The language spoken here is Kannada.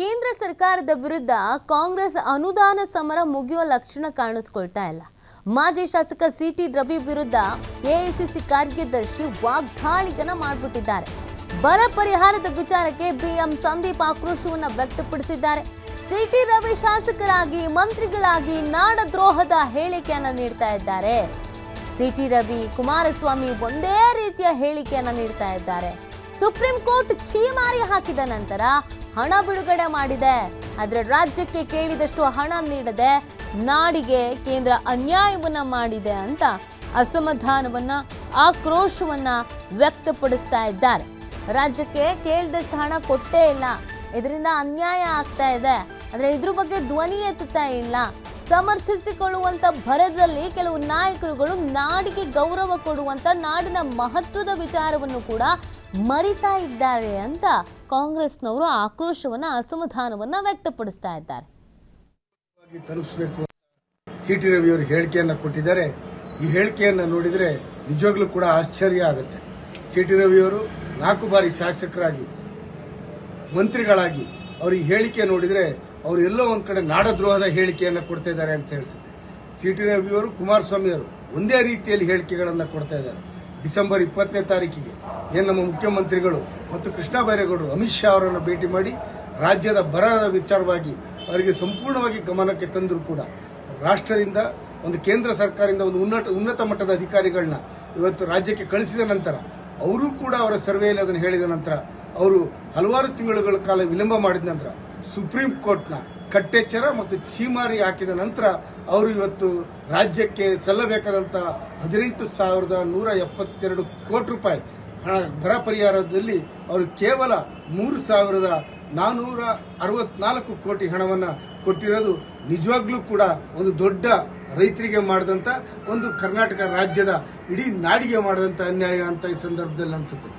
ಕೇಂದ್ರ ಸರ್ಕಾರದ ವಿರುದ್ಧ ಕಾಂಗ್ರೆಸ್ ಅನುದಾನ ಸಮರ ಮುಗಿಯೋ ಲಕ್ಷಣ ಕಾಣಿಸ್ಕೊಳ್ತಾ ಇಲ್ಲ. ಮಾಜಿ ಶಾಸಕ ಸಿ ಟಿ ರವಿ ವಿರುದ್ಧ ಎಐಸಿಸಿ ಕಾರ್ಯದರ್ಶಿ ವಾಗ್ದಾಳಿಯನ್ನ ಮಾಡಿಬಿಟ್ಟಿದ್ದಾರೆ. ಬರ ಪರಿಹಾರದ ವಿಚಾರಕ್ಕೆ ಬಿಎಂ ಸಂದೀಪ್ ಆಕ್ರೋಶವನ್ನು ವ್ಯಕ್ತಪಡಿಸಿದ್ದಾರೆ. ಸಿ ಟಿ ರವಿ ಶಾಸಕರಾಗಿ, ಮಂತ್ರಿಗಳಾಗಿ ನಾಡದ್ರೋಹದ ಹೇಳಿಕೆಯನ್ನು ನೀಡ್ತಾ ಇದ್ದಾರೆ. ಸಿ ಟಿ ರವಿ ಕುಮಾರಸ್ವಾಮಿ ಒಂದೇ ರೀತಿಯ ಹೇಳಿಕೆಯನ್ನು ನೀಡ್ತಾ ಇದ್ದಾರೆ. ಸುಪ್ರೀಂ ಕೋರ್ಟ್ ಛೀಮಾರಿ ಹಾಕಿದ ನಂತರ ಹಣ ಬಿಡುಗಡೆ ಮಾಡಿದೆ. ಆದರೆ ರಾಜ್ಯಕ್ಕೆ ಕೇಳಿದಷ್ಟು ಹಣ ನೀಡದೆ ನಾಡಿಗೆ ಕೇಂದ್ರ ಅನ್ಯಾಯವನ್ನ ಮಾಡಿದೆ ಅಂತ ಅಸಮಾಧಾನವನ್ನು, ಆಕ್ರೋಶವನ್ನ ವ್ಯಕ್ತಪಡಿಸ್ತಾ ಇದ್ದಾರೆ. ರಾಜ್ಯಕ್ಕೆ ಕೇಳಿದಷ್ಟು ಹಣ ಕೊಟ್ಟೇ ಇಲ್ಲ. ಇದರಿಂದ ಅನ್ಯಾಯ ಆಗ್ತಾ ಇದೆ. ಆದರೆ ಇದ್ರ ಬಗ್ಗೆ ಧ್ವನಿ ಎತ್ತುತ್ತಾ ಇಲ್ಲ. ಸಮರ್ಥಿಸಿಕೊಳ್ಳುವಂತ ಭರದಲ್ಲಿ ಕೆಲವು ನಾಯಕರುಗಳು ನಾಡಿಗೆ ಗೌರವ ಕೊಡುವಂತ ನಾಡಿನ ಮಹತ್ವದ ವಿಚಾರವನ್ನು ಕೂಡ ಮರಿತಾ ಇದ್ದಾರೆ ಅಂತ ಕಾಂಗ್ರೆಸ್ನವರು ಆಕ್ರೋಶವನ್ನ, ಅಸಮಾಧಾನವನ್ನ ವ್ಯಕ್ತಪಡಿಸ್ತಾ ಇದ್ದಾರೆ. ಆಗಿ ತಲುಪಿಸಬೇಕು. ಸಿ ಟಿ ರವಿ ಅವರು ಹೇಳಿಕೆಯನ್ನ ಕೊಟ್ಟಿದ್ದಾರೆ. ಈ ಹೇಳಿಕೆಯನ್ನ ನೋಡಿದ್ರೆ ನಿಜವಾಗ್ಲೂ ಕೂಡ ಆಶ್ಚರ್ಯ ಆಗುತ್ತೆ. ಸಿ ಟಿ ರವಿ ಅವರು ನಾಲ್ಕು ಬಾರಿ ಶಾಸಕರಾಗಿ, ಮಂತ್ರಿಗಳಾಗಿ ಅವರು ಈ ಹೇಳಿಕೆ ನೋಡಿದ್ರೆ ಅವರು ಎಲ್ಲೋ ಒಂದ್ ಕಡೆ ನಾಡದ್ರೋಹದ ಹೇಳಿಕೆಯನ್ನ ಕೊಡ್ತಾ ಇದ್ದಾರೆ ಅಂತ ಹೇಳಿಸುತ್ತೆ. ಸಿ ಟಿ ರವಿ ಅವರು, ಕುಮಾರಸ್ವಾಮಿ ಅವರು ಒಂದೇ ರೀತಿಯಲ್ಲಿ ಹೇಳಿಕೆಗಳನ್ನ ಕೊಡ್ತಾ ಇದ್ದಾರೆ. ಡಿಸೆಂಬರ್ ಇಪ್ಪತ್ತನೇ ತಾರೀಕಿಗೆ. ಏನು ನಮ್ಮ ಮುಖ್ಯಮಂತ್ರಿಗಳು ಮತ್ತು ಕೃಷ್ಣ ಬೈರೇಗೌಡರು ಅಮಿತ್ ಶಾ ಅವರನ್ನು ಭೇಟಿ ಮಾಡಿ ರಾಜ್ಯದ ಬರದ ವಿಚಾರವಾಗಿ ಅವರಿಗೆ ಸಂಪೂರ್ಣವಾಗಿ ಗಮನಕ್ಕೆ ತಂದರೂ ಕೂಡ ರಾಷ್ಟ್ರದಿಂದ ಒಂದು ಕೇಂದ್ರ ಸರ್ಕಾರದಿಂದ ಒಂದು ಉನ್ನತ ಉನ್ನತ ಮಟ್ಟದ ಅಧಿಕಾರಿಗಳನ್ನ ಇವತ್ತು ರಾಜ್ಯಕ್ಕೆ ಕಳಿಸಿದ ನಂತರ ಅವರು ಕೂಡ ಅವರ ಸರ್ವೆಯಲ್ಲಿ ಅದನ್ನು ಹೇಳಿದ ನಂತರ ಅವರು ಹಲವಾರು ತಿಂಗಳುಗಳ ಕಾಲ ವಿಳಂಬ ಮಾಡಿದ ನಂತರ ಸುಪ್ರೀಂ ಕೋರ್ಟ್ನ ಕಟ್ಟೆಚ್ಚರ ಮತ್ತು ಛೀಮಾರಿ ಹಾಕಿದ ನಂತರ ಅವರು ಇವತ್ತು ರಾಜ್ಯಕ್ಕೆ ಸಲ್ಲಬೇಕಾದಂತ ಹದಿನೆಂಟು ಸಾವಿರದ ನೂರ ಎಪ್ಪತ್ತೆರಡು ಕೋಟಿ ರೂಪಾಯಿ ಹಣ, ಬರ ಪರಿಹಾರದಲ್ಲಿ ಅವರು ಕೇವಲ ಮೂರು ಸಾವಿರದ ನಾನೂರ ಅರವತ್ನಾಲ್ಕು ಕೋಟಿ ಹಣವನ್ನು ಕೊಟ್ಟಿರೋದು ನಿಜವಾಗ್ಲೂ ಕೂಡ ಒಂದು ದೊಡ್ಡ ರೈತರಿಗೆ ಮಾಡಿದಂತ ಒಂದು ಕರ್ನಾಟಕ ರಾಜ್ಯದ ಇಡೀ ನಾಡಿಗೆ ಮಾಡಿದಂತ ಅನ್ಯಾಯ ಅಂತ ಈ ಸಂದರ್ಭದಲ್ಲಿ ಅನ್ಸುತ್ತೆ.